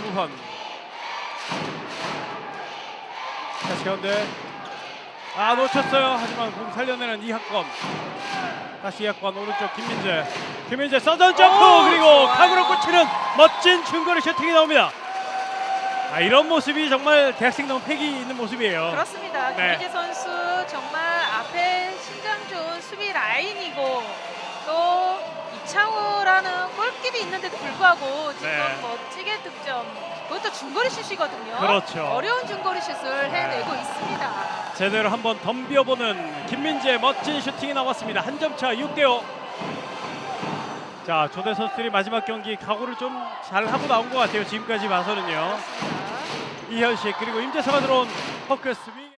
김우헌. 다시 가운데. 아 놓쳤어요. 하지만 공 살려내는 이학권. 다시 이학권 오른쪽 김민재. 김민재 서전 점프 오, 그리고. 각으로 꽂히는 멋진 중거리 슈팅이 나옵니다. 아 이런 모습이 정말 대학생다운 패기 있는 모습이에요. 그렇습니다. 네. 김희재 선수 정말 앞에 신장 좋은 수비 라인이고 또 이창호라는 골길이 있는데도 불구하고 지금 네. 멋지게 그것도 중거리 슛이거든요. 그렇죠. 어려운 중거리 슛을 해내고 있습니다. 제대로 한번 덤벼보는 김민재의 멋진 슈팅이 나왔습니다. 한 점 차 6대5. 자 조대 선수들이 마지막 경기 각오를 좀 잘 하고 나온 것 같아요. 지금까지 봐서는요. 이현식 그리고 임재서가 들어온 퍼크스미.